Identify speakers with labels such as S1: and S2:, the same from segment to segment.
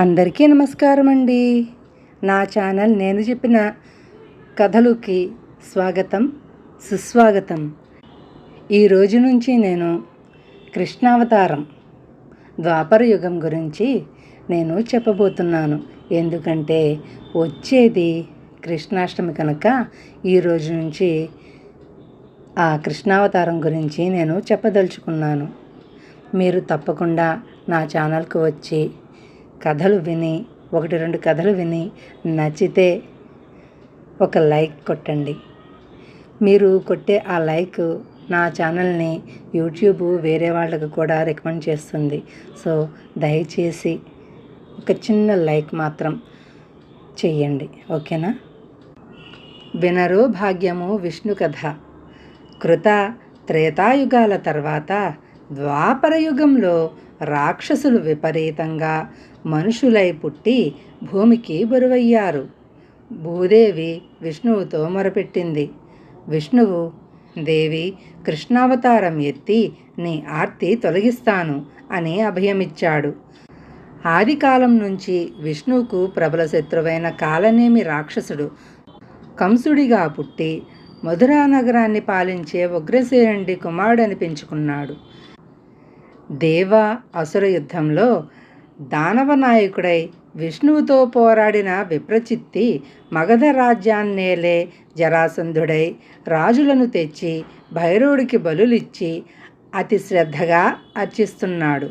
S1: అందరికీ నమస్కారం అండి నా ఛానల్ నేను చెప్పిన కథలుకి స్వాగతం సుస్వాగతం. ఈ రోజు నుంచి నేను కృష్ణావతారం ద్వాపర యుగం గురించి నేను చెప్పబోతున్నాను. ఎందుకంటే వచ్చేది కృష్ణాష్టమి కనుక ఈ రోజు నుంచి ఆ కృష్ణావతారం గురించి నేను చెప్పదలుచుకున్నాను. మీరు తప్పకుండా నా ఛానల్కి వచ్చి కథలు విని ఒకటి రెండు కథలు విని నచ్చితే ఒక లైక్ కొట్టండి. మీరు కొట్టే ఆ లైక్ నా ఛానల్ని యూట్యూబ్ వేరే వాళ్ళకు కూడా రికమెండ్ చేస్తుంది. సో దయచేసి ఒక చిన్న లైక్ మాత్రం చెయ్యండి. ఓకేనా? వినరో భాగ్యము విష్ణు కథ. కృత త్రేతాయుగాల తర్వాత ద్వాపరయుగంలో రాక్షసులు విపరీతంగా మనుషులై పుట్టి భూమికి బరువయ్యారు. భూదేవి విష్ణువుతో మొరపెట్టింది. విష్ణువు దేవి కృష్ణావతారం ఎత్తి నీ ఆర్తి తొలగిస్తాను అని అభయమిచ్చాడు. ఆదికాలం నుంచి విష్ణువుకు ప్రబల శత్రువైన కాలనేమి రాక్షసుడు కంసుడిగా పుట్టి మధురా నగరాన్ని పాలించే ఉగ్రసేనుడి కుమారుడని పెంచుకున్నాడు దేవ అసుర యుద్ధంలో దానవ నాయకుడై విష్ణువుతో పోరాడిన విప్రచిత్తి మగధ రాజ్యాన్నేలే జరాసంధుడై రాజులను తెచ్చి భైరవుడికి బలులిచ్చి అతి శ్రద్ధగా అర్చిస్తున్నాడు.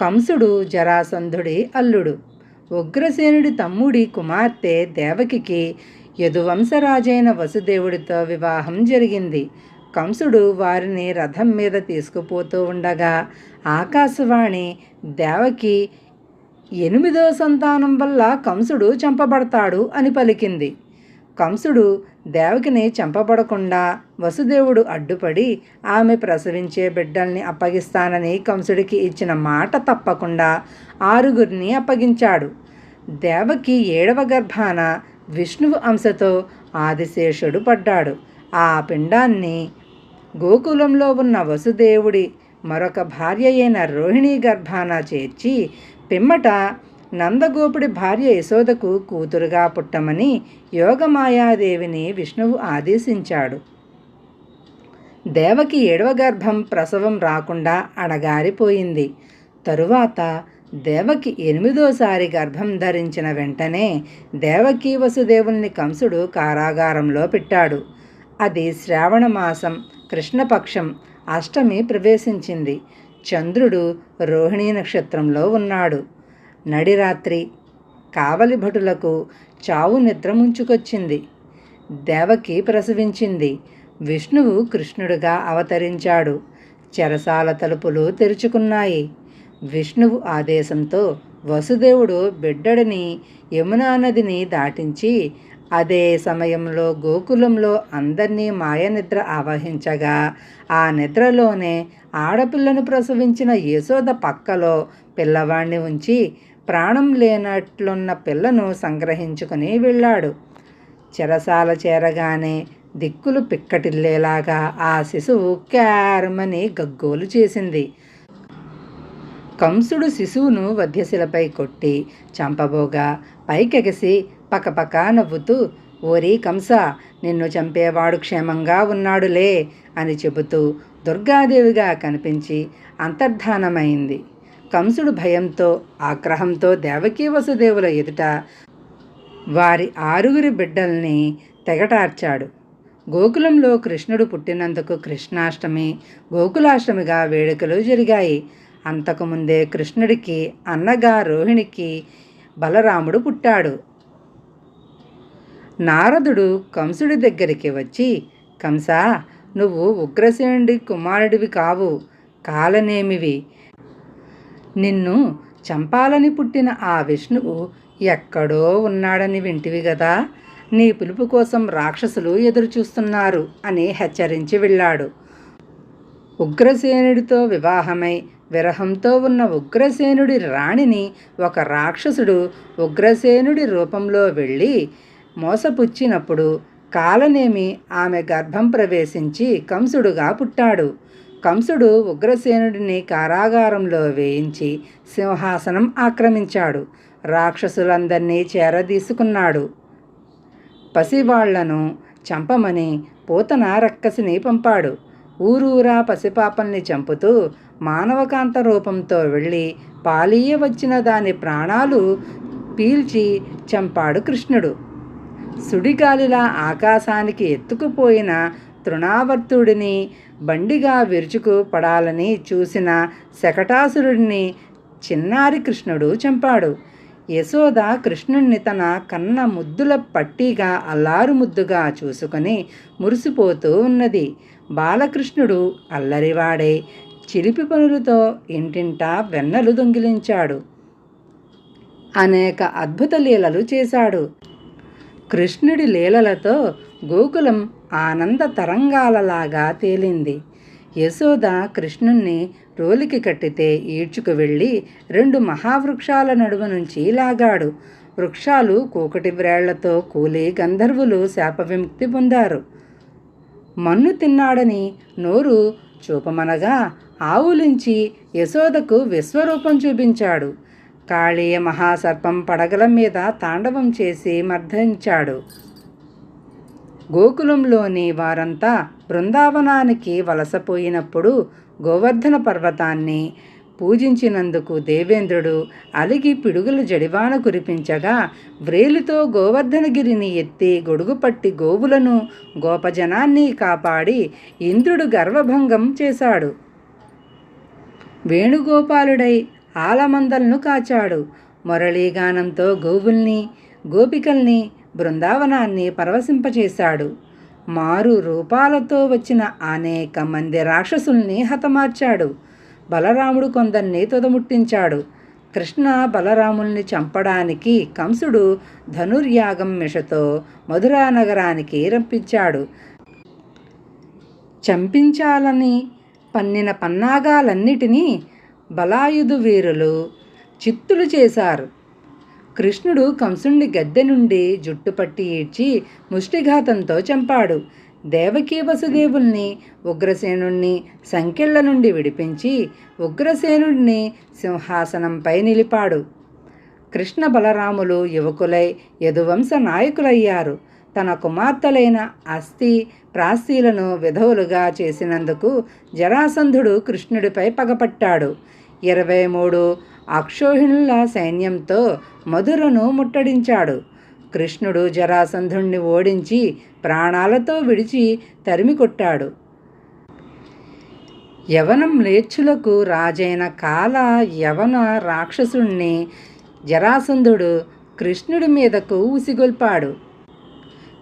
S1: కంసుడు జరాసంధుడి అల్లుడు. ఉగ్రసేనుడి తమ్ముడి కుమార్తె దేవకికి యదువంశరాజైన వసుదేవుడితో వివాహం జరిగింది. కంసుడు వారిని రథం మీద తీసుకుపోతూ ఉండగా ఆకాశవాణి దేవకి ఎనిమిదో సంతానం వల్ల కంసుడు చంపబడతాడు అని పలికింది. కంసుడు దేవకిని చంపబడకుండా వసుదేవుడు అడ్డుపడి ఆమె ప్రసవించే బిడ్డల్ని అప్పగిస్తానని కంసుడికి ఇచ్చిన మాట తప్పకుండా ఆరుగురిని అప్పగించాడు. దేవకి ఏడవ గర్భాన విష్ణువు అంశతో ఆదిశేషుడు పడ్డాడు. ఆ పిండాన్ని గోకులంలో ఉన్న వసుదేవుడి మరొక భార్య అయిన రోహిణీ గర్భాన చేర్చి పిమ్మట నందగోపుడి భార్య యశోదకు కూతురుగా పుట్టమని యోగమాయాదేవిని విష్ణువు ఆదేశించాడు. దేవకి ఏడవ గర్భం ప్రసవం రాకుండా అడగారిపోయింది తరువాత దేవకి ఎనిమిదోసారి గర్భం ధరించిన వెంటనే దేవకి వసుదేవుల్ని కంసుడు కారాగారంలో పెట్టాడు. అది శ్రావణ మాసం కృష్ణపక్షం అష్టమి ప్రవేశించింది. చంద్రుడు రోహిణీ నక్షత్రంలో ఉన్నాడు. నడిరాత్రి కావలి భటులకు చావు నిద్ర ముంచుకొచ్చింది. దేవకి ప్రసవించింది. విష్ణువు కృష్ణుడిగా అవతరించాడు. చెరసాల తలుపులు తెరుచుకున్నాయి. విష్ణువు ఆదేశంతో వసుదేవుడు బిడ్డడిని యమునా నదిని దాటించి అదే సమయంలో గోకులంలో అందరినీ మాయనిద్ర ఆవహించగా ఆ నిద్రలోనే ఆడపిల్లను ప్రసవించిన యశోద పక్కలో పిల్లవాణ్ణి ఉంచి ప్రాణం లేనట్లున్న పిల్లను సంగ్రహించుకుని వెళ్ళాడు. చెరసాల చేరగానే దిక్కులు పిక్కటిల్లేలాగా ఆ శిశువు క్యారమని గగ్గోలు చేసింది. కంసుడు శిశువును వధ్యశిలపై కొట్టి చంపబోగా పైకెగసి పకపక నవ్వుతూ ఓరి కంస నిన్ను చంపేవాడు క్షేమంగా ఉన్నాడులే అని చెబుతూ దుర్గాదేవిగా కనిపించి అంతర్ధానమైంది. కంసుడు భయంతో ఆగ్రహంతో దేవకీ వసుదేవుల ఎదుట వారి ఆరుగురి బిడ్డల్ని తెగటార్చాడు. గోకులంలో కృష్ణుడు పుట్టినందుకు కృష్ణాష్టమి గోకులాష్టమిగా వేడుకలు జరిగాయి. అంతకుముందే కృష్ణుడికి అన్నగా రోహిణికి బలరాముడు పుట్టాడు. నారదుడు కంసుడి దగ్గరికి వచ్చి కంస నువ్వు ఉగ్రసేనుడి కుమారుడివి కావు కాలనేమివి? నిన్ను చంపాలని పుట్టిన ఆ విష్ణువు ఎక్కడో ఉన్నాడని వింటివి కదా నీ పిలుపు కోసం రాక్షసులు ఎదురుచూస్తున్నారు అని హెచ్చరించి వెళ్ళాడు. ఉగ్రసేనుడితో వివాహమై విరహంతో ఉన్న ఉగ్రసేనుడి రాణిని ఒక రాక్షసుడు ఉగ్రసేనుడి రూపంలో వెళ్ళి మోసపుచ్చినప్పుడు కాలనేమి ఆమె గర్భం ప్రవేశించి కంసుడుగా పుట్టాడు. కంసుడు ఉగ్రసేనుడిని కారాగారంలో వేయించి సింహాసనం ఆక్రమించాడు. రాక్షసులందరినీ చేరదీసుకున్నాడు. పసివాళ్ళను చంపమని పూతన రక్కసిని పంపాడు. ఊరూరా పసిపాపల్ని చంపుతూ మానవకాంత రూపంతో వెళ్ళి పాలీయ వచ్చిన దాని ప్రాణాలు పీల్చి చంపాడు కృష్ణుడు. సుడిగాలిలా ఆకాశానికి ఎత్తుకుపోయిన తృణావర్తుడిని బండిగా విరుచుకు పడాలని చూసిన శకటాసురుడిని చిన్నారి కృష్ణుడు చంపాడు. యశోద కృష్ణుణ్ణి తన కన్న ముద్దుల పట్టీగా అల్లారు ముద్దుగా చూసుకొని మురిసిపోతూ ఉన్నది. బాలకృష్ణుడు అల్లరివాడే. చిలిపి పనులతో ఇంటింటా వెన్నలు దొంగిలించాడు. అనేక అద్భుత లీలలు చేశాడు. కృష్ణుడి లీలలతో గోకులం ఆనంద తరంగాలలాగా తేలింది. యశోద కృష్ణుణ్ణి రోలికి కట్టితే ఈడ్చుకు వెళ్ళి రెండు మహావృక్షాల నడుమ నుంచి లాగాడు. వృక్షాలు కూకటి బ్రేళ్ళతో కూలి గంధర్వులు శాప విముక్తి పొందారు. మన్ను తిన్నాడని నోరు చూపమనగా ఆవులించి యశోదకు విశ్వరూపం చూపించాడు. కాళీయ మహాసర్పం పడగల మీద తాండవం చేసి మర్దించాడు గోకులంలోని వారంతా బృందావనానికి వలసపోయినప్పుడు గోవర్ధన పర్వతాన్ని పూజించినందుకు దేవేంద్రుడు అలిగి పిడుగుల జడివాన కురిపించగా వ్రేలితో గోవర్ధనగిరిని ఎత్తి గొడుగుపట్టి గోవులను గోపజనాన్ని కాపాడి ఇంద్రుడు గర్వభంగం చేశాడు. వేణుగోపాలుడై ఆలమందలను కాచాడు. మురళీగానంతో గోవుల్ని గోపికల్ని బృందావనాన్ని పరవశింపచేశాడు. మారు రూపాలతో వచ్చిన అనేక మంది రాక్షసుల్ని హతమార్చాడు. బలరాముడు కొందరిని తుదముట్టించాడు. కృష్ణ బలరాముల్ని చంపడానికి కంసుడు ధనుర్యాగం మిషతో మధురా నగరానికి రంపించాడు చంపించాలని పన్నిన పన్నాగాలన్నిటినీ బలాయుధు వీరులు చిత్తులు చేశారు. కృష్ణుడు కంసుణ్ణి గద్దె నుండి జుట్టు పట్టి ఈడ్చి ముష్టిఘాతంతో చంపాడు. దేవకీ వసుదేవుల్ని ఉగ్రసేనుణ్ణి సంకెళ్ళ నుండి విడిపించి ఉగ్రసేనుడిని సింహాసనంపై నిలిపాడు. కృష్ణ బలరాములు యువకులై యదువంశ నాయకులయ్యారు. తన కుమార్తెలైన అస్థి ప్రాస్తీలను విధవులుగా చేసినందుకు జరాసంధుడు కృష్ణుడిపై పగపట్టాడు. ఇరవై మూడు అక్షోహిణుల సైన్యంతో మధురను ముట్టడించాడు. కృష్ణుడు జరాసంధుణ్ణి ఓడించి ప్రాణాలతో విడిచి తరిమి కొట్టాడు యవనం లేచ్చులకు రాజైన కాల యవన రాక్షసుణ్ణి జరాసంధుడు కృష్ణుడి మీదకు ఉసిగొల్పాడు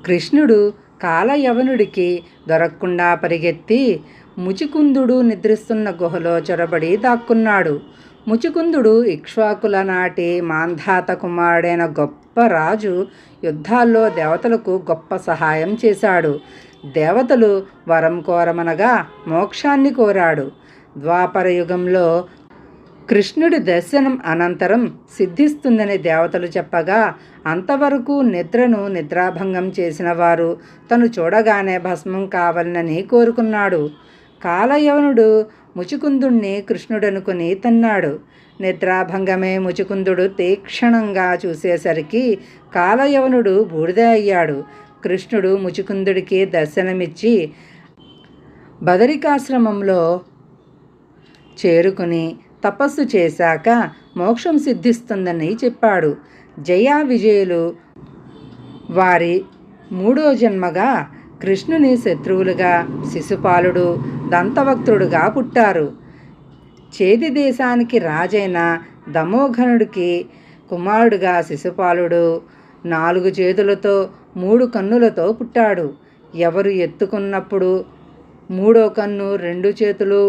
S1: కృష్ణుడు కాలయవనుడికి దొరకకుండా పరిగెత్తి ముచికుందుడు నిద్రిస్తున్న గుహలో చొరబడి దాక్కున్నాడు. ముచికుందుడు ఇక్ష్వాకుల నాటి మాంధాత కుమారుడైన గొప్ప రాజు యుద్ధాల్లో దేవతలకు గొప్ప సహాయం చేశాడు. దేవతలు వరం కోరమనగా మోక్షాన్ని కోరాడు. ద్వాపర యుగంలో కృష్ణుడి దర్శనం అనంతరం సిద్ధిస్తుందని దేవతలు చెప్పగా అంతవరకు నిద్రను నిద్రాభంగం చేసిన వారు తను చూడగానే భస్మం కావాలనని కోరుకున్నాడు. కాలయవనుడు ముచుకుందుణ్ణి కృష్ణుడనుకుని తన్నాడు. నిద్రాభంగమే ముచుకుందుడు తీక్షణంగా చూసేసరికి కాలయవనుడు బూడిద అయ్యాడు. కృష్ణుడు ముచుకుందుడికి దర్శనమిచ్చి బదరికాశ్రమంలో చేరుకుని తపస్సు చేశాక మోక్షం సిద్ధిస్తుందని చెప్పాడు. జయా విజయులు వారి మూడో జన్మగా కృష్ణుని శత్రువులుగా శిశుపాలుడు దంతవక్తుడుగా పుట్టారు. చేది దేశానికి రాజైన దమోఘనుడికి కుమారుడుగా శిశుపాలుడు నాలుగు చేతులతో మూడు కన్నులతో పుట్టాడు. ఎవరు ఎత్తుకున్నప్పుడు మూడో కన్ను రెండు చేతులు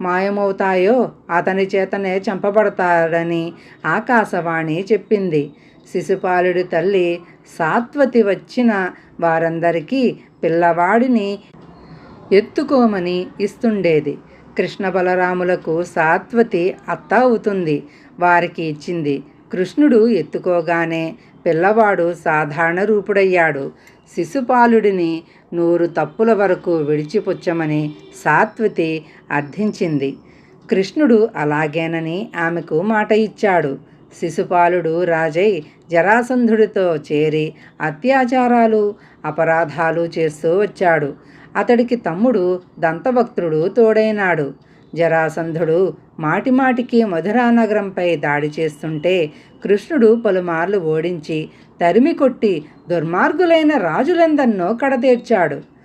S1: మాయమవుతాయో అతని చేతనే చంపబడతాడని ఆకాశవాణి చెప్పింది. శిశుపాలుడి తల్లి సాత్వతి వచ్చిన వారందరికీ పిల్లవాడిని ఎత్తుకోమని ఇస్తుండేది. కృష్ణ బలరాములకు సాత్వతి అత్త అవుతుంది. వారికి ఇచ్చింది కృష్ణుడు ఎత్తుకోగానే పిల్లవాడు సాధారణ రూపుడయ్యాడు. శిశుపాలుడిని నూరు తప్పుల వరకు విడిచిపుచ్చమని సాత్వతి అర్థించింది. కృష్ణుడు అలాగేనని ఆమెకు మాట ఇచ్చాడు. శిశుపాలుడు రాజై జరాసంధుడితో చేరి అత్యాచారాలు అపరాధాలు చేస్తూ వచ్చాడు. అతడికి తమ్ముడు దంతభక్తుడు తోడైనాడు. జరాసంధుడు మాటిమాటికి మధురా నగరంపై దాడి చేస్తుంటే కృష్ణుడు పలుమార్లు ఓడించి తరిమి కొట్టి దుర్మార్గులైన రాజులందన్నో కడతీర్చాడు.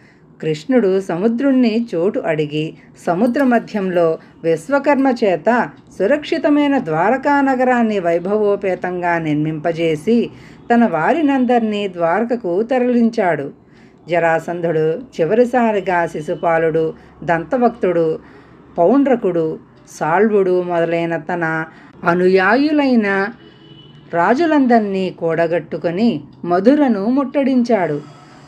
S1: కృష్ణుడు సముద్రుణ్ణి చోటు అడిగి సముద్ర మధ్యంలో విశ్వకర్మ చేత సురక్షితమైన ద్వారకా నగరాన్ని వైభవోపేతంగా నిర్మింపజేసి తన వారినందరినీ ద్వారకకు తరలించాడు. జరాసంధుడు చివరిసారిగా శిశుపాలుడు దంతభక్తుడు పౌండ్రకుడు సాల్వుడు మొదలైన తన అనుయాయులైన రాజులందరినీ కూడగట్టుకొని మధురను ముట్టడించాడు.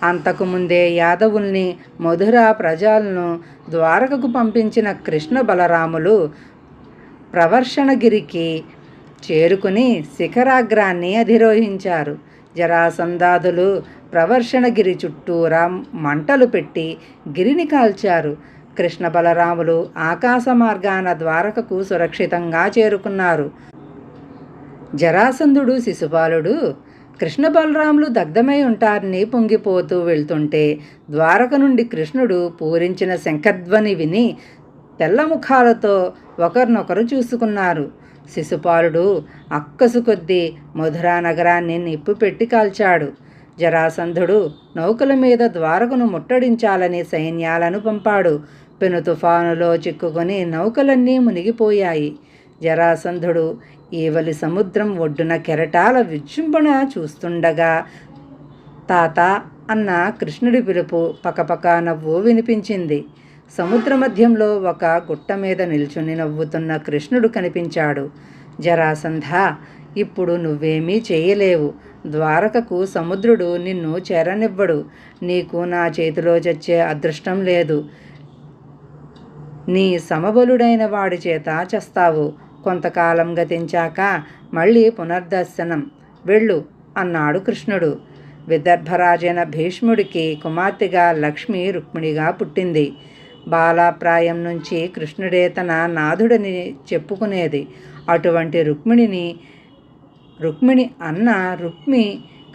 S1: అంతకుముందే యాదవుల్ని మధుర ప్రజలను ద్వారకకు పంపించిన కృష్ణ బలరాములు ప్రవర్షణగిరికి చేరుకుని శిఖరాగ్రాన్ని అధిరోహించారు. జరాసందాదులు ప్రవర్షణగిరి చుట్టూరా మంటలు పెట్టి గిరిని కాల్చారు. కృష్ణ బలరాములు ఆకాశ మార్గాన ద్వారకకు సురక్షితంగా చేరుకున్నారు. జరాసంధుడు శిశుపాలుడు కృష్ణ బలరాములు దగ్ధమై ఉంటారని పొంగిపోతూ వెళ్తుంటే ద్వారక నుండి కృష్ణుడు పూరించిన శంఖధ్వని విని తెల్లముఖాలతో ఒకరినొకరు చూసుకున్నారు. శిశుపాలుడు అక్కసు కొద్దీ మధురా నగరాన్ని నిప్పు పెట్టి కాల్చాడు. జరాసంధుడు నౌకల మీద ద్వారకను ముట్టడించాలని సైన్యాలను పంపాడు. పెను తుఫానులో చిక్కుకొని నౌకలన్నీ మునిగిపోయాయి. జరాసంధుడు ఏవలి సముద్రం ఒడ్డున కెరటాల విజృంభణ చూస్తుండగా తాత అన్న కృష్ణుడి పిలుపు పకపక నవ్వు వినిపించింది. సముద్ర మధ్యంలో ఒక గుట్ట మీద నిల్చుని నవ్వుతున్న కృష్ణుడు కనిపించాడు. జరాసంధ ఇప్పుడు నువ్వేమీ చేయలేవు. ద్వారకకు సముద్రుడు నిన్ను చేరనివ్వడు. నీకు నా చేతిలో చచ్చే అదృష్టం లేదు. నీ సమబలుడైన వాడి చేత చస్తావు. కొంతకాలం గతించాక మళ్ళీ పునర్దర్శనం. వెళ్ళు అన్నాడు కృష్ణుడు. విదర్భరాజైన భీష్ముడికి కుమార్తెగా లక్ష్మి రుక్మిణిగా పుట్టింది. బాలాప్రాయం నుంచి కృష్ణుడే తన నాథుడని చెప్పుకునేది. అటువంటి రుక్మిణిని రుక్మిణి అన్న రుక్మి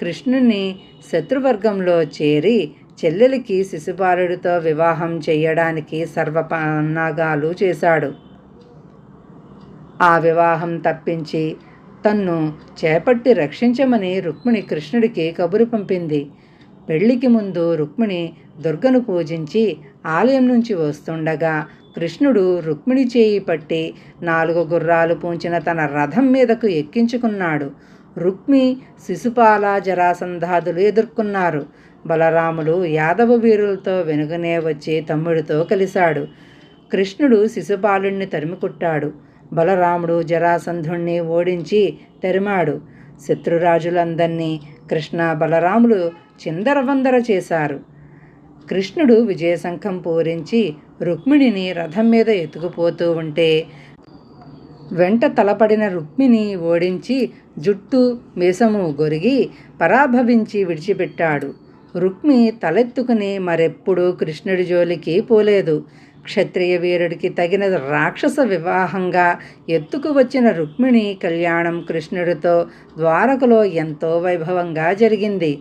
S1: కృష్ణుని శత్రువర్గంలో చేరి చెల్లెలికి శిశుపాలుడితో వివాహం చేయడానికి సర్వపన్నాగాలు చేశాడు. ఆ వివాహం తప్పించి తన్ను చేపట్టి రక్షించమని రుక్మిణి కృష్ణుడికి కబురు పంపింది. పెళ్ళికి ముందు రుక్మిణి దుర్గను పూజించి ఆలయం నుంచి వస్తుండగా కృష్ణుడు రుక్మిణి చేయి పట్టి నాలుగు గుర్రాలు పూంచిన తన రథం మీదకు ఎక్కించుకున్నాడు. రుక్మి శిశుపాల జరాసంధాదులు ఎదుర్కొన్నారు. బలరాములు యాదవ వీరులతో వెనుగనే వచ్చి తమ్ముడితో కలిశాడు. కృష్ణుడు శిశుపాలుణ్ణి తరిమికొట్టాడు. బలరాముడు జరాసంధుణ్ణి ఓడించి తరిమాడు. శత్రురాజులందరినీ కృష్ణ బలరాములు చిందరవందర చేశారు. కృష్ణుడు విజయశంఖం పూరించి రుక్మిణిని రథం మీద ఎత్తుకుపోతూ ఉంటే వెంట తలపడిన రుక్మిణి ఓడించి జుట్టు మీసము గొరిగి పరాభవించి విడిచిపెట్టాడు. రుక్మి తలెత్తుకుని మరెప్పుడూ కృష్ణుడి జోలికి పోలేదు. క్షత్రియ వీరుడికి తగిన రాక్షస వివాహంగా ఎత్తుకు వచ్చిన రుక్మిణి కళ్యాణం కృష్ణుడితో ద్వారకలో ఎంతో వైభవంగా జరిగింది.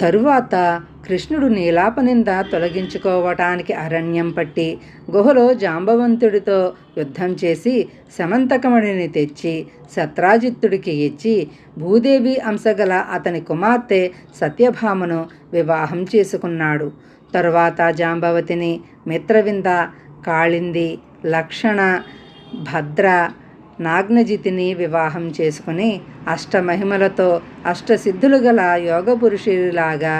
S1: తరువాత కృష్ణుడు నీలాపనింద తొలగించుకోవటానికి అరణ్యం పట్టి గుహలో జాంబవంతుడితో యుద్ధం చేసి సమంతకమణిని తెచ్చి సత్రాజిత్తుడికి ఇచ్చి భూదేవి అంశగల అతని కుమార్తె సత్యభామను వివాహం చేసుకున్నాడు. తరువాత జాంబవతిని మిత్రవింద కాళింది లక్షణ భద్ర నాగ్నజితిని వివాహం చేసుకుని అష్టమహిమలతో అష్టసిద్ధులు గల యోగపురుషులాగా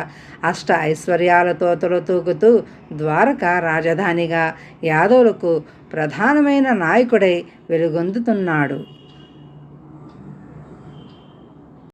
S1: అష్ట ఐశ్వర్యాలతో తొలతూగుతూ ద్వారక రాజధానిగా యాదవులకు ప్రధానమైన నాయకుడై వెలుగొందుతున్నాడు.